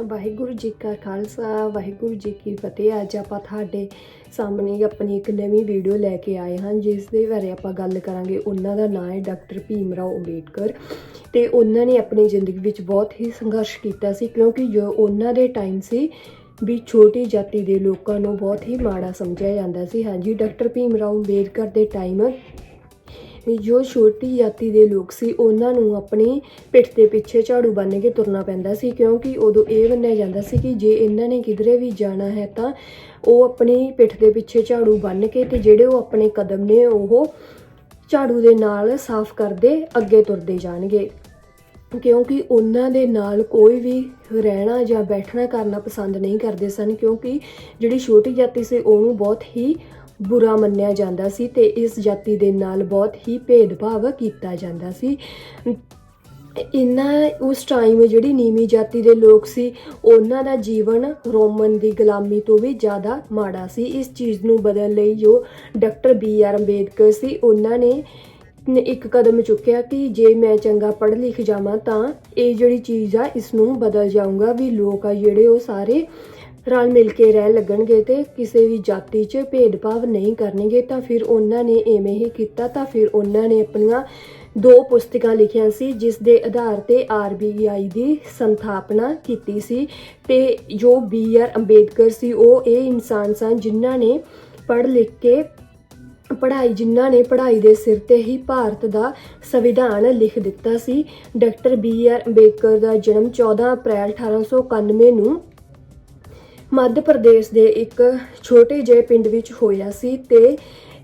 ਵਾਹਿਗੁਰੂ ਜੀ ਕਾ ਖਾਲਸਾ, ਵਾਹਿਗੁਰੂ ਜੀ ਕੀ ਫਤਿਹ। ਅੱਜ ਆਪਾਂ ਤੁਹਾਡੇ ਸਾਹਮਣੇ ਆਪਣੀ ਇੱਕ ਨਵੀਂ ਵੀਡੀਓ ਲੈ ਕੇ ਆਏ ਹਾਂ, ਜਿਸ ਦੇ ਬਾਰੇ ਆਪਾਂ ਗੱਲ ਕਰਾਂਗੇ। ਉਹਨਾਂ ਦਾ ਨਾਮ ਹੈ ਡਾਕਟਰ ਭੀਮ ਰਾਓ ਅੰਬੇਡਕਰ ਤੇ ਉਹਨਾਂ ਨੇ ਆਪਣੀ ਜ਼ਿੰਦਗੀ ਵਿੱਚ ਬਹੁਤ ਹੀ ਸੰਘਰਸ਼ ਕੀਤਾ ਸੀ, ਕਿਉਂਕਿ ਜੋ ਉਹਨਾਂ ਦੇ ਟਾਈਮ ਸੀ ਵੀ ਛੋਟੀ ਜਾਤੀ ਦੇ ਲੋਕਾਂ ਨੂੰ ਬਹੁਤ ਹੀ ਮਾੜਾ ਸਮਝਿਆ ਜਾਂਦਾ ਸੀ। ਹਾਂਜੀ, ਡਾਕਟਰ ਭੀਮ ਰਾਓ ਅੰਬੇਡਕਰ ਦੇ ਟਾਈਮ ਵੀ ਜੋ ਛੋਟੀ ਜਾਤੀ ਦੇ ਲੋਕ ਸੀ, ਉਹਨਾਂ ਨੂੰ ਆਪਣੀ ਪਿੱਠ ਦੇ ਪਿੱਛੇ ਝਾੜੂ ਬੰਨ੍ਹ ਕੇ ਤੁਰਨਾ ਪੈਂਦਾ ਸੀ, ਕਿਉਂਕਿ ਉਦੋਂ ਇਹ ਮੰਨਿਆ ਜਾਂਦਾ ਸੀ ਕਿ ਜੇ ਇਹਨਾਂ ਨੇ ਕਿਧਰੇ ਵੀ ਜਾਣਾ ਹੈ ਤਾਂ ਉਹ ਆਪਣੀ ਪਿੱਠ ਦੇ ਪਿੱਛੇ ਝਾੜੂ ਬੰਨ੍ਹ ਕੇ ਤੇ ਜਿਹੜੇ ਉਹ ਆਪਣੇ ਕਦਮ ਨੇ ਉਹ ਝਾੜੂ ਦੇ ਨਾਲ ਸਾਫ਼ ਕਰਦੇ ਅੱਗੇ ਤੁਰਦੇ ਜਾਣਗੇ। ਕਿਉਂਕਿ ਉਹਨਾਂ ਦੇ ਨਾਲ ਕੋਈ ਵੀ ਰਹਿਣਾ ਜਾਂ ਬੈਠਣਾ ਕਰਨਾ ਪਸੰਦ ਨਹੀਂ ਕਰਦੇ ਸਨ, ਕਿਉਂਕਿ ਜਿਹੜੀ ਛੋਟੀ ਜਾਤੀ ਸੀ, ਉਹਨੂੰ ਬਹੁਤ ਹੀ ਬੁਰਾ ਮੰਨਿਆ ਜਾਂਦਾ ਸੀ ਤੇ ਇਸ ਜਾਤੀ ਦੇ ਨਾਲ ਬਹੁਤ ਹੀ ਭੇਦਭਾਵ ਕੀਤਾ ਜਾਂਦਾ ਸੀ। ਇਨਾਂ ਉਸ ਟਾਈਮ ਜਿਹੜੀ ਨੀਵੀਂ ਜਾਤੀ ਦੇ ਲੋਕ ਸੀ, ਉਹਨਾਂ ਦਾ ਜੀਵਨ ਰੋਮਨ ਦੀ ਗੁਲਾਮੀ ਤੋਂ ਵੀ ਜ਼ਿਆਦਾ ਮਾੜਾ ਸੀ। ਇਸ ਚੀਜ਼ ਨੂੰ ਬਦਲਣ ਲਈ ਜੋ ਡਾਕਟਰ ਬੀ ਆਰ ਅੰਬੇਦਕਰ ਸੀ, ਉਹਨਾਂ ਨੇ ਇੱਕ ਕਦਮ ਚੁੱਕਿਆ ਕਿ ਜੇ ਮੈਂ ਚੰਗਾ ਪੜ੍ਹ ਲਿਖ ਜਾਵਾਂ ਤਾਂ ਇਹ ਜਿਹੜੀ ਚੀਜ਼ ਆ, ਇਸ ਨੂੰ ਬਦਲ ਜਾਊਂਗਾ ਵੀ ਲੋਕ ਆ ਜਿਹੜੇ ਉਹ ਸਾਰੇ ਰਲ ਮਿਲ ਕੇ ਰਹਿਣ ਲੱਗਣਗੇ ਤੇ ਕਿਸੇ ਵੀ ਜਾਤੀ 'ਚ ਭੇਦਭਾਵ ਨਹੀਂ ਕਰਨਗੇ, ਤਾਂ ਫਿਰ ਉਹਨਾਂ ਨੇ ਐਵੇਂ ਹੀ ਕੀਤਾ, ਤਾਂ ਫਿਰ ਉਹਨਾਂ ਨੇ ਆਪਣੀਆਂ ਦੋ ਪੁਸਤਕਾਂ ਲਿਖੀਆਂ ਸੀ, ਜਿਸ ਦੇ ਆਧਾਰ ਤੇ ਆਰਬੀਆਈ ਦੀ ਸੰਥਾਪਨਾ ਕੀਤੀ ਸੀ। ਤੇ ਜੋ ਬੀ ਆਰ ਅੰਬੇਦਕਰ ਸੀ, ਉਹ ਇਹ ਇਨਸਾਨ ਸਨ ਜਿਨ੍ਹਾਂ ਨੇ ਪੜ੍ਹ ਲਿਖ ਕੇ ਪੜ੍ਹਾਈ, ਜਿਨ੍ਹਾਂ ਨੇ ਪੜ੍ਹਾਈ ਦੇ ਸਿਰ ਤੇ ਹੀ ਭਾਰਤ ਦਾ ਸੰਵਿਧਾਨ ਲਿਖ ਦਿੱਤਾ ਸੀ। ਡਾਕਟਰ ਬੀ ਆਰ ਅੰਬੇਦਕਰ ਦਾ ਜਨਮ 14 ਅਪ੍ਰੈਲ 1891 ਨੂੰ ਮੱਧ ਪ੍ਰਦੇਸ਼ ਦੇ ਇੱਕ ਛੋਟੇ ਜਿਹੇ ਪਿੰਡ ਵਿੱਚ ਹੋਇਆ ਸੀ ਤੇ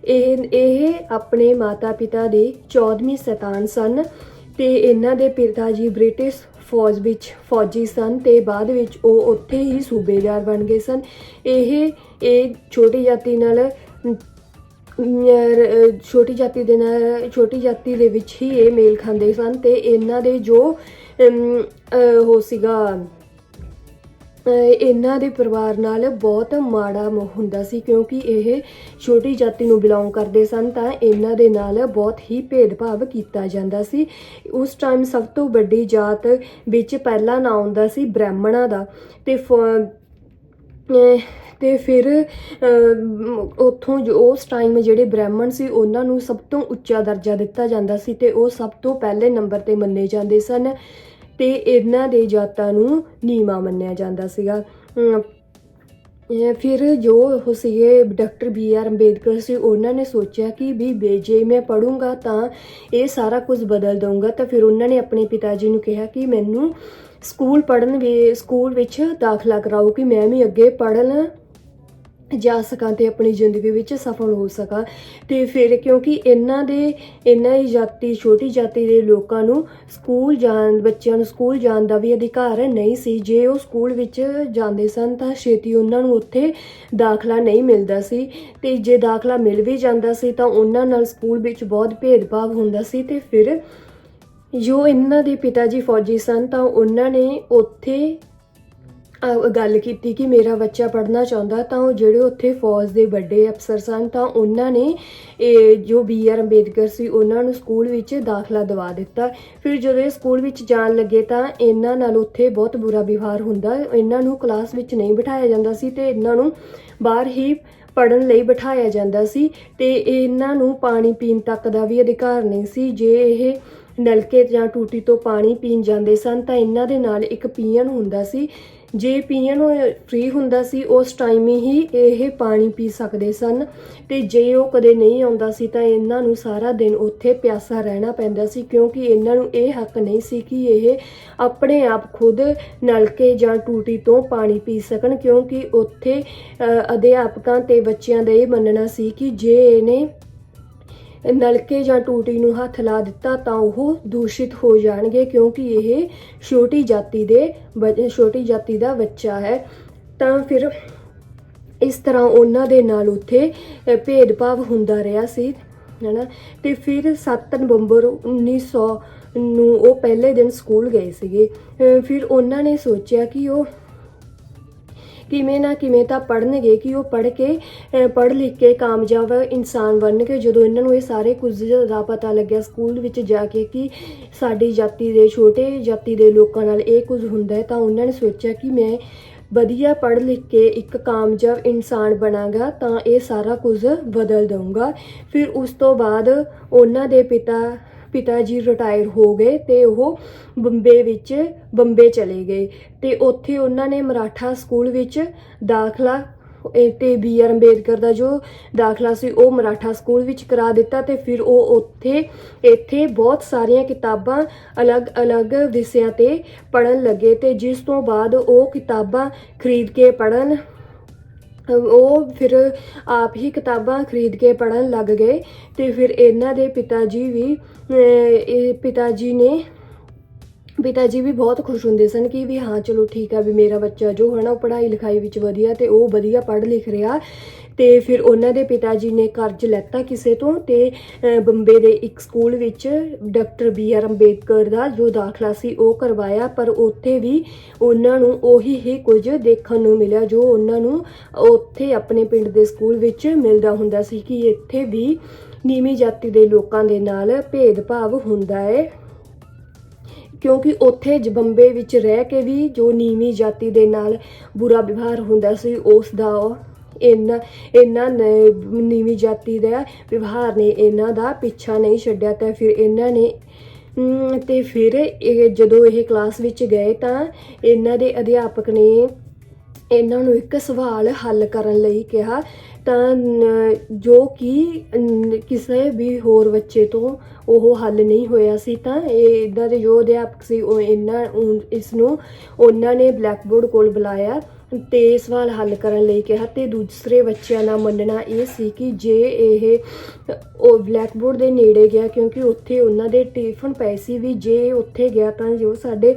ਇਹ ਇਹ ਆਪਣੇ ਮਾਤਾ-ਪਿਤਾ ਦੇ 14ਵੀਂ ਸੰਤਾਨ ਸਨ ਤੇ ਇਹਨਾਂ ਦੇ ਪਿਤਾ ਜੀ ਬ੍ਰਿਟਿਸ਼ ਫੌਜ ਵਿੱਚ ਫੌਜੀ ਸਨ ਤੇ ਬਾਅਦ ਵਿੱਚ ਉਹ ਉੱਥੇ ਹੀ ਸੂਬੇਦਾਰ ਬਣ ਗਏ ਸਨ। ਇਹ ਇਹ ਛੋਟੀ ਜਾਤੀ ਨਾਲ, ਛੋਟੀ ਜਾਤੀ ਦੇ ਨਾਲ, ਛੋਟੀ ਜਾਤੀ ਦੇ ਵਿੱਚ ਹੀ ਇਹ ਮੇਲ ਖਾਂਦੇ ਸਨ ਤੇ ਇਹਨਾਂ ਦੇ ਜੋ ਉਹ ਸੀਗਾ ਇਹਨਾਂ ਦੇ ਪਰਿਵਾਰ ਨਾਲ ਬਹੁਤ ਮਾੜਾ ਮੋਹ ਹੁੰਦਾ ਸੀ ਕਿਉਂਕਿ ਇਹ ਛੋਟੀ ਜਾਤੀ ਨੂੰ ਬਿਲੋਂਗ ਕਰਦੇ ਸਨ ਤਾਂ ਇਹਨਾਂ ਦੇ ਨਾਲ ਬਹੁਤ ਹੀ ਭੇਦਭਾਵ ਕੀਤਾ ਜਾਂਦਾ ਸੀ। ਉਸ ਟਾਈਮ ਸਭ ਤੋਂ ਵੱਡੀ ਜਾਤ ਵਿੱਚ ਪਹਿਲਾ ਨਾਂ ਆਉਂਦਾ ਸੀ ਬ੍ਰਾਹਮਣਾਂ ਦਾ ਤੇ ਫ- ਅਹ ਤੇ ਫਿਰ ਉੱਥੋਂ ਜੋ ਉਸ ਟਾਈਮ ਜਿਹੜੇ ਬ੍ਰਾਹਮਣ ਸੀ ਉਹਨਾਂ ਨੂੰ ਸਭ ਤੋਂ ਉੱਚਾ ਦਰਜਾ ਦਿੱਤਾ ਜਾਂਦਾ ਸੀ ਤੇ ਉਹ ਸਭ ਤੋਂ ਪਹਿਲੇ ਨੰਬਰ ਤੇ ਮੰਨੇ ਜਾਂਦੇ ਸਨ। ਤੇ ਇਹਨਾਂ ਦੇ ਜਾਤਾਂ ਨੂੰ ਨੀਵਾ ਮੰਨਿਆ ਜਾਂਦਾ ਸੀਗਾ। ਫਿਰ ਜੋ ਉਹ ਸੀਗੇ ਡਾਕਟਰ ਬੀ ਆਰ ਅੰਬੇਦਕਰ ਸੀ, ਉਹਨਾਂ ਨੇ ਸੋਚਿਆ ਕਿ ਵੀ ਬੇ- ਜੇ ਮੈਂ ਪੜੂੰਗਾ ਤਾਂ ਇਹ ਸਾਰਾ ਕੁਝ ਬਦਲ ਦਊਂਗਾ। ਤਾਂ ਫਿਰ ਉਹਨਾਂ ਨੇ ਆਪਣੇ ਪਿਤਾ ਜੀ ਨੂੰ ਕਿਹਾ ਕਿ ਮੈਨੂੰ ਸਕੂਲ ਪੜਨ ਵੀ, ਸਕੂਲ ਵਿੱਚ ਦਾਖਲਾ ਕਰਾਓ ਕਿ ਮੈਂ ਵੀ ਅੱਗੇ ਪੜਨ ਜਾ ਸਕਾਂ ਤੇ ਆਪਣੀ ਜ਼ਿੰਦਗੀ ਵਿੱਚ ਸਫਲ ਹੋ ਸਕਾਂ। ਤੇ ਫਿਰ ਕਿਉਂਕਿ ਇਹਨਾਂ ਦੇ, ਇਹਨਾਂ ਹੀ ਜਾਤੀ, ਛੋਟੀ ਜਾਤੀ ਦੇ ਲੋਕਾਂ ਨੂੰ ਸਕੂਲ ਜਾਣ, ਬੱਚਿਆਂ ਨੂੰ ਸਕੂਲ ਜਾਣ ਦਾ ਵੀ ਅਧਿਕਾਰ ਨਹੀਂ ਸੀ। ਜੇ ਉਹ ਸਕੂਲ ਵਿੱਚ ਜਾਂਦੇ ਸਨ ਤਾਂ ਛੇਤੀ ਉਹਨਾਂ ਨੂੰ ਉੱਥੇ ਦਾਖਲਾ ਨਹੀਂ ਮਿਲਦਾ ਸੀ। ਤੇ ਜੇ ਦਾਖਲਾ ਮਿਲ ਵੀ ਜਾਂਦਾ ਸੀ ਤਾਂ ਉਹਨਾਂ ਨਾਲ ਸਕੂਲ ਵਿੱਚ ਬਹੁਤ ਭੇਦਭਾਵ ਹੁੰਦਾ ਸੀ। ਤੇ ਫਿਰ ਜੋ ਇਹਨਾਂ ਦੇ ਪਿਤਾ ਜੀ ਫੌਜੀ ਸਨ ਤਾਂ ਉਹਨਾਂ ਨੇ ਉੱਥੇ ਗੱਲ ਕੀਤੀ ਕਿ ਮੇਰਾ ਬੱਚਾ ਪੜ੍ਹਨਾ ਚਾਹੁੰਦਾ ਤਾਂ ਉਹ ਜਿਹੜੇ ਉੱਥੇ ਫੌਜ ਦੇ ਵੱਡੇ ਅਫਸਰ ਸਨ ਤਾਂ ਉਹਨਾਂ ਨੇ ਇਹ ਜੋ ਬੀ ਆਰ ਅੰਬੇਦਕਰ ਸੀ ਉਹਨਾਂ ਨੂੰ ਸਕੂਲ ਵਿੱਚ ਦਾਖਲਾ ਦਿਵਾ ਦਿੱਤਾ। ਫਿਰ ਜਦੋਂ ਇਹ ਸਕੂਲ ਵਿੱਚ ਜਾਣ ਲੱਗੇ ਤਾਂ ਇਹਨਾਂ ਨਾਲ ਉੱਥੇ ਬਹੁਤ ਬੁਰਾ ਵਿਵਹਾਰ ਹੁੰਦਾ। ਇਹਨਾਂ ਨੂੰ ਕਲਾਸ ਵਿੱਚ ਨਹੀਂ ਬਿਠਾਇਆ ਜਾਂਦਾ ਸੀ ਤੇ ਇਹਨਾਂ ਨੂੰ ਬਾਹਰ ਹੀ ਪੜਨ ਲਈ ਬਿਠਾਇਆ ਜਾਂਦਾ ਸੀ ਤੇ ਇਹਨਾਂ ਨੂੰ ਪਾਣੀ ਪੀਣ ਤੱਕ ਦਾ ਵੀ ਅਧਿਕਾਰ ਨਹੀਂ ਸੀ। ਜੇ ਇਹ ਨਲਕੇ ਜਾਂ ਟੂਟੀ ਤੋਂ ਪਾਣੀ ਪੀਣ ਜਾਂਦੇ ਸਨ ਤਾਂ ਇਹਨਾਂ ਦੇ ਨਾਲ ਇੱਕ ਪੀਅਨ ਹੁੰਦਾ ਸੀ। ਜੇ ਪੀਣ ਫ੍ਰੀ ਹੁੰਦਾ ਸੀ, ਉਸ ਟਾਈਮ ਹੀ ਇਹ ਪਾਣੀ ਪੀ ਸਕਦੇ ਸਨ। ਤੇ ਜੇ ਉਹ ਕਦੇ ਨਹੀਂ ਆਉਂਦਾ ਸੀ, ਤਾਂ ਇਹਨਾਂ ਨੂੰ ਸਾਰਾ ਦਿਨ ਉੱਥੇ ਪਿਆਸਾ ਰਹਿਣਾ ਪੈਂਦਾ ਸੀ, ਕਿਉਂਕਿ ਇਹਨਾਂ ਨੂੰ ਇਹ ਹੱਕ ਨਹੀਂ ਸੀ ਕਿ ਇਹ ਆਪਣੇ ਆਪ ਖੁਦ ਨਲਕੇ ਜਾਂ ਟੂਟੀ ਤੋਂ ਪਾਣੀ ਪੀ ਸਕਣ, ਕਿਉਂਕਿ ਉੱਥੇ ਅਧਿਆਪਕਾਂ ਤੇ ਬੱਚਿਆਂ ਦਾ ਇਹ ਮੰਨਣਾ ਸੀ ਕਿ ਜੇ ਇਹਨੇ ਨਲਕੇ ਜਾਂ ਟੂਟੀ ਨੂੰ ਹੱਥ ਲਾ ਦਿੱਤਾ ਤਾਂ ਉਹ ਦੂਸ਼ਿਤ ਹੋ ਜਾਣਗੇ ਕਿਉਂਕਿ ਇਹ ਛੋਟੀ ਜਾਤੀ ਦੇ ਬ- ਛੋਟੀ ਜਾਤੀ ਦਾ ਬੱਚਾ ਹੈ। ਤਾਂ ਫਿਰ ਇਸ ਤਰ੍ਹਾਂ ਉਹਨਾਂ ਦੇ ਨਾਲ ਉੱਥੇ ਭੇਦਭਾਵ ਹੁੰਦਾ ਰਿਹਾ ਸੀ, ਹੈਨਾ? ਤੇ ਫਿਰ 7 ਨਵੰਬਰ 1900 ਨੂੰ ਉਹ ਪਹਿਲੇ ਦਿਨ ਸਕੂਲ ਗਏ ਸੀਗੇ। ਫਿਰ ਉਹਨਾਂ ਨੇ ਸੋਚਿਆ ਕਿ ਉਹ ਕਿਵੇਂ ਨਾ ਕਿਵੇਂ ਤਾਂ ਪੜ੍ਹਨਗੇ ਕਿ ਉਹ ਪੜ੍ਹ ਕੇ ਪੜ੍ਹ ਲਿਖ ਕੇ ਕਾਮਯਾਬ ਇਨਸਾਨ ਬਣਨਗੇ। ਜਦੋਂ ਇਹਨਾਂ ਨੂੰ ਇਹ ਸਾਰੇ ਕੁਝ ਦਾ ਪਤਾ ਲੱਗਿਆ ਸਕੂਲ ਵਿੱਚ ਜਾ ਕੇ ਕਿ ਸਾਡੀ ਜਾਤੀ ਦੇ ਛੋਟੇ ਜਾਤੀ ਦੇ ਲੋਕਾਂ ਨਾਲ ਇਹ ਕੁਝ ਹੁੰਦਾ ਹੈ, ਤਾਂ ਉਹਨਾਂ ਨੇ ਸੋਚਿਆ ਕਿ ਮੈਂ ਵਧੀਆ ਪੜ੍ਹ ਲਿਖ ਕੇ ਇੱਕ ਕਾਮਯਾਬ ਇਨਸਾਨ ਬਣਾਂਗਾ, ਤਾਂ ਇਹ ਸਾਰਾ ਕੁਝ ਬਦਲ ਦਊਂਗਾ। ਫਿਰ ਉਸ ਤੋਂ ਬਾਅਦ ਉਹਨਾਂ ਦੇ ਪਿਤਾ ਪਿਤਾ ਜੀ ਰਿਟਾਇਰ ਹੋ ਗਏ ਤੇ ਉਹ ਬੰਬੇ ਵਿੱਚ, ਬੰਬੇ ਚਲੇ ਗਏ ਤੇ ਉੱਥੇ ਉਹਨਾਂ ਨੇ ਮਰਾਠਾ ਸਕੂਲ ਵਿੱਚ ਦਾਖਲਾ, ਇਹ ਤੇ ਬੀ ਆਰ ਅੰਬੇਦਕਰ ਦਾ ਜੋ ਦਾਖਲਾ ਸੀ, ਉਹ ਮਰਾਠਾ ਸਕੂਲ ਵਿੱਚ ਕਰਾ ਦਿੱਤਾ ਤੇ ਫਿਰ ਉਹ ਉੱਥੇ, ਇੱਥੇ ਬਹੁਤ ਸਾਰੀਆਂ ਕਿਤਾਬਾਂ ਅਲੱਗ-ਅਲੱਗ ਵਿਸ਼ਿਆਂ ਤੇ ਪੜਨ ਲੱਗੇ ਤੇ ਜਿਸ ਤੋਂ ਬਾਅਦ ਉਹ ਕਿਤਾਬਾਂ ਖਰੀਦ ਕੇ ਪੜਨ ਉਹ ਫਿਰ ਆਪ ਹੀ ਕਿਤਾਬਾਂ ਖਰੀਦ ਕੇ ਪੜਨ ਲੱਗ ਗਏ ਤੇ ਫਿਰ ਇਹਨਾਂ ਦੇ ਪਿਤਾ ਜੀ ਵੀ ਇਹ ਪਿਤਾ ਜੀ ਨੇ ਪਿਤਾ ਜੀ ਵੀ ਬਹੁਤ ਖੁਸ਼ ਹੁੰਦੇ ਸਨ ਕਿ ਵੀ ਹਾਂ, ਚਲੋ ਠੀਕ ਆ ਵੀ ਮੇਰਾ ਬੱਚਾ ਜੋ ਹੈ ਨਾ ਉਹ ਪੜ੍ਹਾਈ ਲਿਖਾਈ ਵਿੱਚ ਵਧੀਆ ਤੇ ਉਹ ਵਧੀਆ ਪੜ੍ਹ ਲਿਖ ਰਿਹਾ। ਤੇ ਫਿਰ ਉਹਨਾਂ ਦੇ ਪਿਤਾ ਜੀ ਨੇ ਕਰਜ਼ ਲੈਤਾ ਕਿਸੇ ਤੋਂ ਤੇ ਬੰਬੇ ਦੇ ਇੱਕ ਸਕੂਲ ਵਿੱਚ ਡਾਕਟਰ ਬੀ ਆਰ ਅੰਬੇਦਕਰ ਦਾ ਜੋ ਦਾਖਲਾ ਸੀ ਉਹ ਕਰਵਾਇਆ, ਪਰ ਉੱਥੇ ਵੀ ਉਹਨਾਂ ਨੂੰ ਉਹੀ ਹੀ ਕੁਝ ਦੇਖਣ ਨੂੰ ਮਿਲਿਆ ਜੋ ਉਹਨਾਂ ਨੂੰ ਉੱਥੇ ਆਪਣੇ ਪਿੰਡ ਦੇ ਸਕੂਲ ਵਿੱਚ ਮਿਲਦਾ ਹੁੰਦਾ ਸੀ ਕਿ ਇੱਥੇ ਵੀ ਨੀਵੀਂ ਜਾਤੀ ਦੇ ਲੋਕਾਂ ਦੇ ਨਾਲ ਭੇਦਭਾਵ ਹੁੰਦਾ ਹੈ। ਕਿਉਂਕਿ ਉੱਥੇ ਜ ਵਿੱਚ ਰਹਿ ਕੇ ਵੀ ਜੋ ਨੀਵੀਂ ਜਾਤੀ ਦੇ ਨਾਲ ਬੁਰਾ ਵਿਵਹਾਰ ਹੁੰਦਾ ਸੀ ਉਸ ਦਾ ਉਹ ਇਹਨਾਂ ਇਹਨਾਂ ਨੇ ਨੀਵੀਂ ਜਾਤੀ ਦਾ ਵਿਵਹਾਰ ਨੇ ਇਹਨਾਂ ਦਾ ਪਿੱਛਾ ਨਹੀਂ ਛੱਡਿਆ ਤਾਂ ਫਿਰ ਇਹਨਾਂ ਨੇ ਅਮ, ਤੇ ਫਿਰ ਇਹ ਜਦੋਂ ਇਹ ਕਲਾਸ ਵਿੱਚ ਗਏ ਤਾਂ ਇਹਨਾਂ ਦੇ ਅਧਿਆਪਕ ਨੇ ਇਹਨਾਂ ਨੂੰ ਇੱਕ ਸਵਾਲ ਹੱਲ ਕਰਨ ਲਈ ਕਿਹਾ ਤਾਂ ਜੋ ਕਿ ਕਿਸੇ ਵੀ ਹੋਰ ਬੱਚੇ ਤੋਂ ਉਹ ਹੱਲ ਨਹੀਂ ਹੋਇਆ ਸੀ, ਤਾਂ ਇਹ ਇਦਾਂ ਦੇ ਜੋ ਅਧਿਆਪਕ ਸੀ, ਉਹ ਇਹਨਾਂ ਇਸ ਨੂੰ ਉਹਨਾਂ ਨੇ ਬਲੈਕਬੋਰਡ ਕੋਲ ਬੁਲਾਇਆ ਤੇ ਸਵਾਲ ਹੱਲ ਕਰਨ ਲਈ ਕਿਹਾ ਤੇ ਦੂਸਰੇ ਬੱਚਿਆਂ ਦਾ ਮੰਨਣਾ ਇਹ ਸੀ ਕਿ ਜੇ ਇਹ, ਉਹ ਬਲੈਕਬੋਰਡ ਦੇ ਨੇੜੇ ਗਿਆ ਕਿਉਂਕਿ ਉੱਥੇ ਉਹਨਾਂ ਦੇ ਟਿਫਨ ਪਏ ਸੀ ਵੀ ਜੇ ਉੱਥੇ ਗਿਆ ਤਾਂ ਜੋ ਸਾਡੇ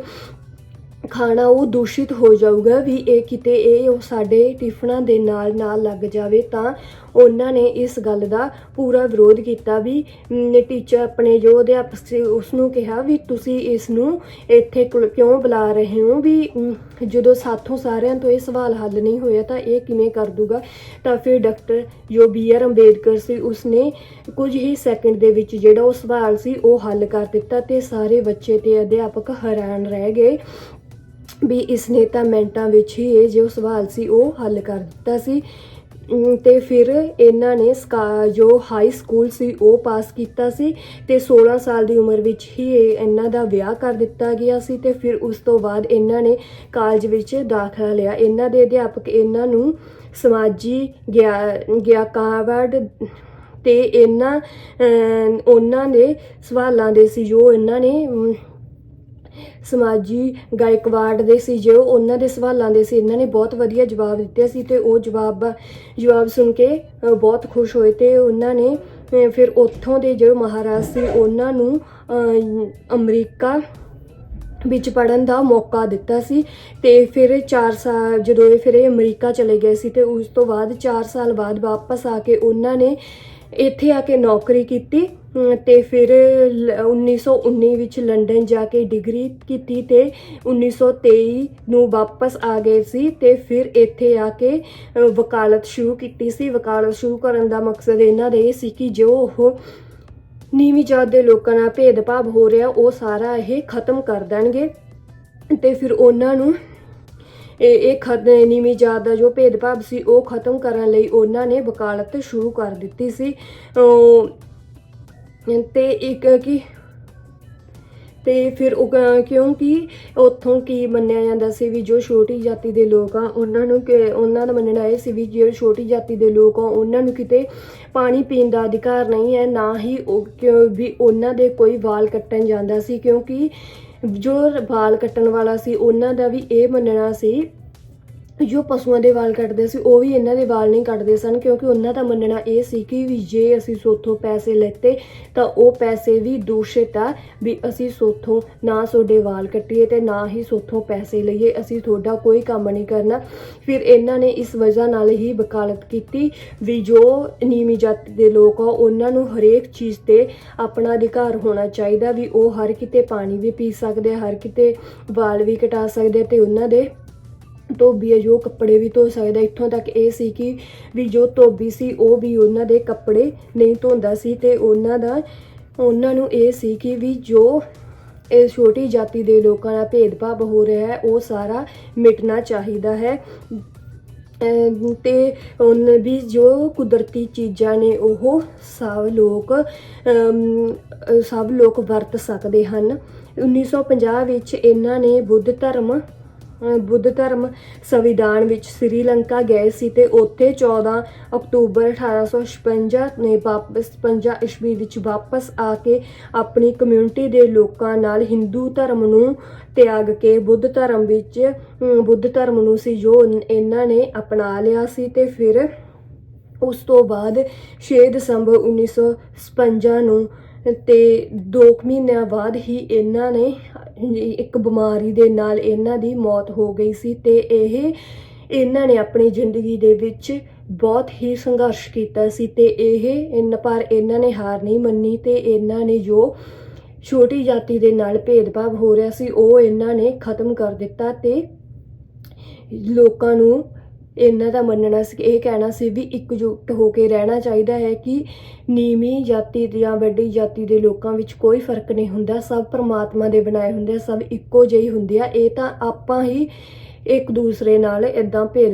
ਖਾਣਾ ਉਹ ਦੂਸ਼ਿਤ ਹੋ ਜਾਊਗਾ ਵੀ ਇਹ ਕਿਤੇ ਇਹ ਉਹ ਸਾਡੇ ਟਿਫਨਾਂ ਦੇ ਨਾਲ ਨਾਲ ਲੱਗ ਜਾਵੇ ਤਾਂ ਉਹਨਾਂ ਨੇ ਇਸ ਗੱਲ ਦਾ ਪੂਰਾ ਵਿਰੋਧ ਕੀਤਾ ਵੀ ਟੀਚਰ ਆਪਣੇ ਜੋ ਅਧਿਆਪਕ ਸੀ ਉਸ ਨੂੰ ਕਿਹਾ ਵੀ ਤੁਸੀਂ ਇਸ ਨੂੰ ਇੱਥੇ ਕਿਉਂ ਬੁਲਾ ਰਹੇ ਹੋ ਵੀ ਜਦੋਂ ਸਾਥੋਂ ਸਾਰਿਆਂ ਤੋਂ ਇਹ ਸਵਾਲ ਹੱਲ ਨਹੀਂ ਹੋਇਆ ਤਾਂ ਇਹ ਕਿਵੇਂ ਕਰ ਦੂਗਾ? ਤਾਂ ਫਿਰ ਡਾਕਟਰ ਜੋ ਬੀ ਆਰ ਅੰਬੇਦਕਰ ਸੀ ਉਸਨੇ ਕੁਝ ਹੀ ਸੈਕਿੰਡ ਦੇ ਵਿੱਚ ਜਿਹੜਾ ਉਹ ਸਵਾਲ ਸੀ ਉਹ ਹੱਲ ਕਰ ਦਿੱਤਾ ਤੇ ਸਾਰੇ ਬੱਚੇ ਤੇ ਅਧਿਆਪਕ ਹੈਰਾਨ ਰਹਿ ਗਏ। ਵੀ ਇਸਨੇ ਤਾਂ ਮਿੰਟਾਂ ਵਿੱਚ ਹੀ ਇਹ ਜੋ ਸਵਾਲ ਸੀ ਉਹ ਹੱਲ ਕਰ ਦਿੱਤਾ ਸੀ। ਅਮ ਤੇ ਫਿਰ ਇਹਨਾਂ ਨੇ ਸਕਾ- ਜੋ ਹਾਈ ਸਕੂਲ ਸੀ ਉਹ ਪਾਸ ਕੀਤਾ ਸੀ ਤੇ 16 ਸਾਲ ਦੀ ਉਮਰ ਵਿੱਚ ਹੀ ਇਹਨਾਂ ਦਾ ਵਿਆਹ ਕਰ ਦਿੱਤਾ ਗਿਆ ਸੀ ਤੇ ਫਿਰ ਉਸ ਤੋਂ ਬਾਅਦ ਇਹਨਾਂ ਨੇ ਕਾਲਜ ਵਿੱਚ ਦਾਖਲਾ ਲਿਆ। ਇਹਨਾਂ ਦੇ ਅਧਿਆਪਕ ਇਹਨਾਂ ਨੂੰ ਸਮਾਜੀ ਗਿਆ ਗਿਆਕਾਵਡ ਤੇ ਇਹਨਾਂ ਉਹਨਾਂ ਦੇ ਸਵਾਲਾਂ ਦੇ ਸੀ ਜੋ ਇਹਨਾਂ ਨੇ ਸਮਾਜੀ ਗਾਇਕਵਾੜ ਦੇ ਸੀ, ਜੋ ਉਹਨਾਂ ਦੇ ਸਵਾਲਾਂ ਦੇ ਸੀ। ਇਹਨਾਂ ਨੇ ਬਹੁਤ ਵਧੀਆ ਜਵਾਬ ਦਿੱਤੇ ਸੀ ਤੇ ਉਹ ਜਵਾਬ ਜਵਾਬ ਸੁਣ ਕੇ ਬਹੁਤ ਖੁਸ਼ ਹੋਏ ਤੇ ਉਹਨਾਂ ਨੇ ਫਿਰ ਉੱਥੋਂ ਦੇ ਜਿਹੜੇ ਮਹਾਰਾਜ ਸੀ, ਉਹਨਾਂ ਨੂੰ ਅਮਰੀਕਾ ਵਿੱਚ ਪੜਨ ਦਾ ਮੌਕਾ ਦਿੱਤਾ ਸੀ ਤੇ ਫਿਰ 4 ਸਾਲ ਜਦੋਂ ਇਹ ਫਿਰ ਇਹ ਅਮਰੀਕਾ ਚਲੇ ਗਏ ਸੀ ਤੇ ਉਸ ਤੋਂ ਬਾਅਦ 4 ਸਾਲ ਬਾਅਦ ਵਾਪਸ ਆ ਕੇ ਉਹਨਾਂ ਨੇ ਇੱਥੇ ਆ ਕੇ ਨੌਕਰੀ ਕੀਤੀ ਤੇ ਫਿਰ ਲ- 1919 ਵਿੱਚ ਲੰਡਨ ਜਾ ਕੇ ਡਿਗਰੀ ਕੀਤੀ ਤੇ 1923 ਨੂੰ ਵਾਪਸ ਆ ਗਏ ਸੀ ਤੇ ਫਿਰ ਇੱਥੇ ਆ ਕੇ ਵਕਾਲਤ ਸ਼ੁਰੂ ਕੀਤੀ ਸੀ। ਵਕਾਲਤ ਸ਼ੁਰੂ ਕਰਨ ਦਾ ਮਕਸਦ ਇਹਨਾਂ ਦਾ ਇਹ ਸੀ ਕਿ ਜੋ ਉਹ ਨੀਵੀਂ ਜਾਤ ਦੇ ਲੋਕਾਂ ਨਾਲ ਭੇਦਭਾਵ ਹੋ ਰਿਹਾ, ਉਹ ਸਾਰਾ ਇਹ ਖਤਮ ਕਰ ਦੇਣਗੇ। ਤੇ ਫਿਰ ਉਹਨਾਂ ਨੂੰ ਇਹ ਇਹ ਖਤ ਨੀਵੀਂ ਜਾਤ ਦਾ ਜੋ ਭੇਦਭਾਵ ਸੀ, ਉਹ ਖਤਮ ਕਰਨ ਲਈ ਉਹਨਾਂ ਨੇ ਵਕਾਲਤ ਸ਼ੁਰੂ ਕਰ ਦਿੱਤੀ ਸੀ। ਤੇ ਇੱਕ ਕੀ ਤੇ ਫਿਰ ਉਹ ਕਿਉਂਕਿ ਉੱਥੋਂ ਕੀ ਮੰਨਿਆ ਜਾਂਦਾ ਸੀ ਵੀ ਜੋ ਛੋਟੀ ਜਾਤੀ ਦੇ ਲੋਕ ਆ, ਉਹਨਾਂ ਨੂੰ ਕਿ, ਉਹਨਾਂ ਦਾ ਮੰਨਣਾ ਇਹ ਸੀ ਵੀ ਜਿਹੜੇ ਛੋਟੀ ਜਾਤੀ ਦੇ ਲੋਕ ਆ, ਉਹਨਾਂ ਨੂੰ ਕਿਤੇ ਪਾਣੀ ਪੀਣ ਦਾ ਅਧਿਕਾਰ ਨਹੀਂ ਹੈ, ਨਾ ਹੀ ਉਹ ਕਿਉਂ ਵੀ ਉਹਨਾਂ ਦੇ ਕੋਈ ਵਾਲ ਕੱਟਣ ਜਾਂਦਾ ਸੀ। ਕਿਉਂਕਿ ਜੋ ਵਾਲ ਕੱਟਣ ਵਾਲਾ ਸੀ, ਉਹਨਾਂ ਦਾ ਵੀ ਇਹ ਮੰਨਣਾ ਸੀ ਜੋ ਪਸ਼ੂਆਂ ਦੇ ਵਾਲ ਕੱਟਦੇ ਸੀ, ਉਹ ਵੀ ਇਹਨਾਂ ਦੇ ਵਾਲ ਨਹੀਂ ਕੱਟਦੇ ਸਨ, ਕਿਉਂਕਿ ਉਹਨਾਂ ਦਾ ਮੰਨਣਾ ਇਹ ਸੀ ਕਿ ਵੀ ਜੇ ਅਸੀਂ ਸੋਥੋਂ ਪੈਸੇ ਲੈਤੇ, ਤਾਂ ਉਹ ਪੈਸੇ ਵੀ ਦੂਸ਼ਿਤ ਆ ਵੀ ਅਸੀਂ ਸੋਥੋਂ ਨਾ ਤੁਹਾਡੇ ਵਾਲ ਕੱਟੀਏ ਤੇ ਨਾ ਹੀ ਸੋਥੋਂ ਪੈਸੇ ਲਈਏ, ਅਸੀਂ ਤੁਹਾਡਾ ਕੋਈ ਕੰਮ ਨਹੀਂ ਕਰਨਾ। ਫਿਰ ਇਹਨਾਂ ਨੇ ਇਸ ਵਜ੍ਹਾ ਨਾਲ ਹੀ ਵਕਾਲਤ ਕੀਤੀ ਵੀ ਜੋ ਨੀਵੀਂ ਜਾਤੀ ਦੇ ਲੋਕ ਆ, ਉਹਨਾਂ ਨੂੰ ਹਰੇਕ ਚੀਜ਼ ਤੇ ਆਪਣਾ ਅਧਿਕਾਰ ਹੋਣਾ ਚਾਹੀਦਾ ਵੀ ਉਹ ਹਰ ਕਿਤੇ ਪਾਣੀ ਵੀ ਪੀ ਸਕਦੇ, ਹਰ ਕਿਤੇ ਵਾਲ ਵੀ ਕਟਾ ਸਕਦੇ ਆ ਤੇ ਉਹਨਾਂ ਦੇ ਧੋਬੀ ਹੈ, ਜੋ ਕੱਪੜੇ ਵੀ ਧੋ ਸਕਦਾ ਇੱਥੋਂ ਤੱਕ ਇਹ ਸੀ ਕਿ ਵੀ ਜੋ ਧੋਬੀ ਸੀ, ਉਹ ਵੀ ਉਹਨਾਂ ਦੇ ਕੱਪੜੇ ਨਹੀਂ ਧੋਂਦਾ ਸੀ ਤੇ ਉਹਨਾਂ ਦਾ, ਉਹਨਾਂ ਨੂੰ ਇਹ ਸੀ ਕਿ ਵੀ ਜੋ ਇਹ ਛੋਟੀ ਜਾਤੀ ਦੇ ਲੋਕਾਂ ਨਾਲ ਭੇਦਭਾਵ ਹੋ ਰਿਹਾ ਹੈ, ਉਹ ਸਾਰਾ ਮਿਟਣਾ ਚਾਹੀਦਾ ਹੈ। ਅਮ ਤੇ ਹੁਣ ਵੀ ਜੋ ਕੁਦਰਤੀ ਚੀਜ਼ਾਂ ਨੇ, ਉਹ ਸਭ ਲੋਕ ਸਭ ਲੋਕ ਵਰਤ ਸਕਦੇ ਹਨ। 1950 ਵਿੱਚ ਇਹਨਾਂ ਨੇ ਬੁੱਧ ਧਰਮ ਬੁੱਧ ਧਰਮ ਸੰਵਿਧਾਨ ਵਿੱਚ ਸ੍ਰੀਲੰਕਾ ਗਏ ਸੀ ਤੇ ਉੱਥੇ 14 ਅਕਤੂਬਰ 1856 ਨੇ ਵਾਪਸ 50 ਈਸਵੀ ਵਿੱਚ ਵਾਪਸ ਆ ਕੇ ਆਪਣੀ ਕਮਿਊਨਿਟੀ ਦੇ ਲੋਕਾਂ ਨਾਲ ਹਿੰਦੂ ਧਰਮ ਨੂੰ ਤਿਆਗ ਕੇ ਬੁੱਧ ਧਰਮ ਵਿੱਚ ਬੁੱਧ ਧਰਮ ਨੂੰ ਸੀ ਜੋ ਇਹਨਾਂ ਨੇ ਅਪਣਾ ਲਿਆ ਸੀ ਤੇ ਫਿਰ ਉਸ ਤੋਂ ਬਾਅਦ 6 ਦਸੰਬਰ 1957 ਨੂੰ ਤੇ 2 ਮਹੀਨਿਆਂ ਬਾਅਦ ਹੀ ਇਹਨਾਂ ਨੇ, ਇੱਕ ਬਿਮਾਰੀ ਦੇ ਨਾਲ ਇਹਨਾਂ ਦੀ ਮੌਤ ਹੋ ਗਈ ਸੀ ਤੇ ਇਹ ਇਹਨਾਂ ਨੇ ਆਪਣੀ ਜ਼ਿੰਦਗੀ ਦੇ ਵਿੱਚ ਬਹੁਤ ਹੀ ਸੰਘਰਸ਼ ਕੀਤਾ ਸੀ ਤੇ ਇਹ ਇਨ, ਪਰ ਇਹਨਾਂ ਨੇ ਹਾਰ ਨਹੀਂ ਮੰਨੀ ਤੇ ਇਹਨਾਂ ਨੇ ਜੋ ਛੋਟੀ ਜਾਤੀ ਦੇ ਨਾਲ ਭੇਦਭਾਵ ਹੋ ਰਿਹਾ ਸੀ, ਉਹ ਇਹਨਾਂ ਨੇ ਖਤਮ ਕਰ ਦਿੱਤਾ ਤੇ ਲੋਕਾਂ ਨੂੰ ਇਹਨਾਂ ਦਾ ਮੰਨਣਾ ਸੀ ਇਹ ਕਹਿਣਾ ਸੀ ਵੀ ਇਕਜੁੱਟ ਹੋ ਕੇ ਰਹਿਣਾ ਚਾਹੀਦਾ ਹੈ ਕਿ ਨੀਵੀਂ ਜਾਤੀ ਜਾਂ ਵੱਡੀ ਜਾਤੀ ਦੇ ਲੋਕਾਂ ਵਿੱਚ ਕੋਈ ਫ਼ਰਕ ਨਹੀਂ ਹੁੰਦਾ, ਸਭ ਪਰਮਾਤਮਾ ਦੇ ਬਣਾਏ ਹੁੰਦੇ ਆ, ਸਭ ਇੱਕੋ ਜਿਹੇ ਹੁੰਦੇ ਆ, ਇਹ ਤਾਂ ਆਪਾਂ ਹੀ ਇੱਕ ਦੂਸਰੇ ਨਾਲ ਇਦਾਂ ਭੇਦ